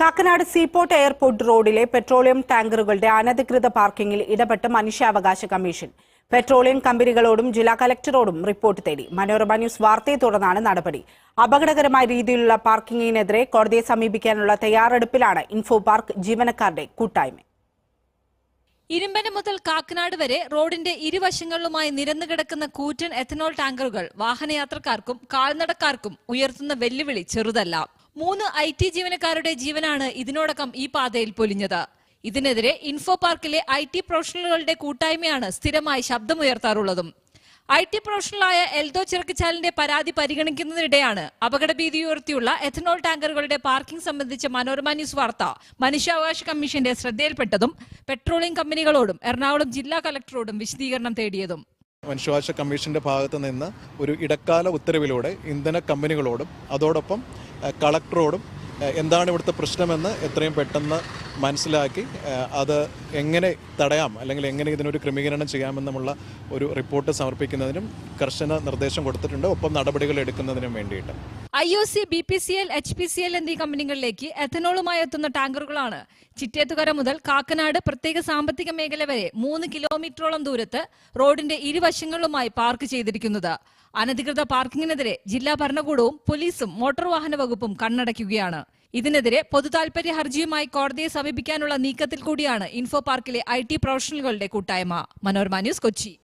Kakkanad seaport airport റോഡിലെ petroleum ടാങ്കറുകളുടെ അനധികൃത പാർക്കിംഗിൽ ഇടപെട്ട് മനുഷ്യാവകാശ കമ്മീഷൻ. പെട്രോളിയം കമ്പനികളോടും ജില്ലാ കലക്ടറോടും റിപ്പോർട്ട് തേടി. മനോരമ ന്യൂസ് വാർത്തയെ തുടർന്നാണ് നടപടി. അപകടകരമായ രീതിയിലുള്ള പാർക്കിംഗിനെതിരെ കോടതിയെ സമീപിക്കാനുള്ള തയ്യാറെടുപ്പിലാണ് ഇൻഫോ പാർക്ക് ജീവനക്കാരുടെ കൂട്ടായ്മ. ഇരുമ്പന മുതൽ കാക്കനാട് വരെ റോഡിന്റെ ഇരുവശങ്ങളിലുമായി നിരന്നു കിടക്കുന്ന കൂറ്റൻ എഥനോൾ ടാങ്കറുകൾ വാഹനയാത്രക്കാർക്കും കാൽനടക്കാർക്കും ഉയർത്തുന്ന വെല്ലുവിളി ചെറുതല്ല. മൂന്ന് ഐ ടി ജീവനക്കാരുടെ ജീവനാണ് ഇതിനോടകം ഈ പാതയിൽ പൊലിഞ്ഞത്. ഇതിനെതിരെ ഇൻഫോ പാർക്കിലെ ഐ ടി പ്രൊഫഷണലുകളുടെ കൂട്ടായ്മയാണ് സ്ഥിരമായി ശബ്ദമുയർത്താറുള്ളതും. ഐ ടി പ്രൊഫഷണലായ എൽദോ ചിറക്കിച്ചാലിന്റെ പരാതി പരിഗണിക്കുന്നതിനിടെയാണ് അപകടഭീതി ഉയർത്തിയുള്ള എഥനോൾ ടാങ്കറുകളുടെ പാർക്കിംഗ് സംബന്ധിച്ച മനോരമ ന്യൂസ് വാർത്ത മനുഷ്യാവകാശ കമ്മീഷന്റെ ശ്രദ്ധയിൽപ്പെട്ടതും പെട്രോളിയം കമ്പനികളോടും എറണാകുളം ജില്ലാ കലക്ടറോടും വിശദീകരണം തേടിയതും. മനുഷ്യാവകാശ കമ്മീഷന്റെ ഭാഗത്ത് നിന്ന് ഒരു ഇടക്കാല ഉത്തരവിലൂടെ ഇന്ധന കമ്പനികളോടും അതോടൊപ്പം കളക്ടറോടും എന്താണ് ഇവിടുത്തെ പ്രശ്നമെന്ന് എത്രയും പെട്ടെന്ന് മനസ്സിലാക്കി അത് എങ്ങനെ തടയാം അല്ലെങ്കിൽ എങ്ങനെ ഇതിനൊരു ക്രമീകരണം ചെയ്യാമെന്നുമുള്ള ഒരു റിപ്പോർട്ട് സമർപ്പിക്കുന്നതിനും കർശന നിർദ്ദേശം കൊടുത്തിട്ടുണ്ട്. ഒപ്പം നടപടികൾ എടുക്കുന്നതിനും വേണ്ടിയിട്ട്. I O C B P C L H P C L എന്നീ കമ്പനികളിലേക്ക് എഥനോളുമായി എത്തുന്ന ടാങ്കറുകളാണ്. ചിറ്റേത്തുകര മുതൽ കാക്കനാട് പ്രത്യേക സാമ്പത്തിക മേഖല വരെ മൂന്ന് കിലോമീറ്ററോളം ദൂരത്ത് റോഡിന്റെ ഇരുവശങ്ങളിലുമായി പാർക്ക് ചെയ്തിരിക്കുന്നത്. അനധികൃത പാർക്കിങ്ങിനെതിരെ ജില്ലാ ഭരണകൂടവും പോലീസും മോട്ടോർ വാഹന വകുപ്പും കണ്ണടയ്ക്കുകയാണ്. ഇതിനെതിരെ പൊതുതാൽപര്യ ഹർജിയുമായി കോടതിയെ സമീപിക്കാനുള്ള നീക്കത്തിൽ കൂടിയാണ് ഇൻഫോ പാർക്കിലെ ഐ ടി പ്രൊഫഷണലുകളുടെ കൂട്ടായ്മ. മനോരമ ന്യൂസ് കൊച്ചി.